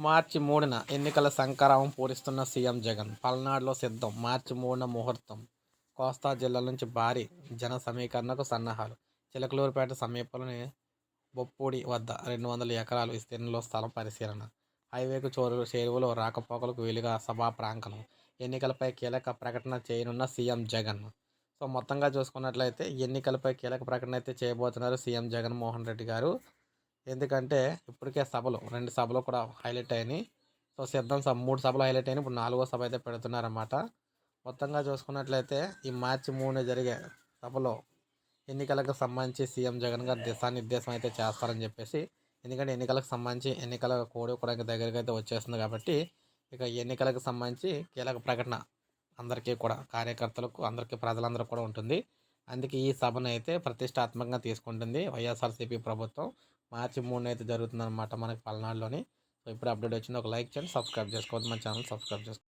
మార్చి మూడున ఎన్నికల శంకరావం పూరిస్తున్న సీఎం జగన్. పల్నాడులో సిద్ధం. మార్చి మూడున ముహూర్తం. కోస్తా జిల్లాల నుంచి భారీ జన సమీకరణకు సన్నాహాలు. చిలకలూరుపేట సమీపంలోని బొప్పూడి వద్ద రెండు వందల ఎకరాలు విస్తీర్ణంలో స్థలం పరిశీలన. హైవేకు చోరు చేరువలో రాకపోకలకు వీలుగా సభా ప్రాంగణం. ఎన్నికలపై కీలక ప్రకటన చేయనున్న సీఎం జగన్. సో మొత్తంగా చూసుకున్నట్లయితే ఎన్నికలపై కీలక ప్రకటన అయితే చేయబోతున్నారు సీఎం జగన్మోహన్ రెడ్డి గారు. ఎందుకంటే ఇప్పటికే సభలు రెండు సభలు కూడా హైలైట్ అయినాయి. సో సిద్ధం సభ మూడు సభలు హైలైట్ అయినాయి. ఇప్పుడు నాలుగో సభ అయితే పెడుతున్నారన్నమాట. మొత్తంగా చూసుకున్నట్లయితే ఈ మార్చి మూడున జరిగే సభలో ఎన్నికలకు సంబంధించి సీఎం జగన్ గారు దిశానిర్దేశం అయితే చేస్తారని చెప్పేసి ఎందుకంటే ఎన్నికలకు సంబంధించి ఎన్నికల కోడి కూడా దగ్గరికి అయితే వచ్చేస్తుంది కాబట్టి ఇక ఎన్నికలకు సంబంధించి కీలక ప్రకటన అందరికీ కూడా కార్యకర్తలకు అందరికీ ప్రజలందరూ కూడా ఉంటుంది. అందుకే ఈ సభను అయితే ప్రతిష్టాత్మకంగా తీసుకుంటుంది వైఎస్ఆర్సీపీ ప్రభుత్వం. మార్చి మూడున అయితే జరుగుతుందన్నమాట మనకి పల్నాడులోని. సో ఇప్పుడు అప్డేట్ వచ్చింది. ఒక లైక్ చేయండి సబ్స్క్రైబ్ చేసుకోవద్దు. మన ఛానల్ సబ్స్క్రైబ్ చేసుకోండి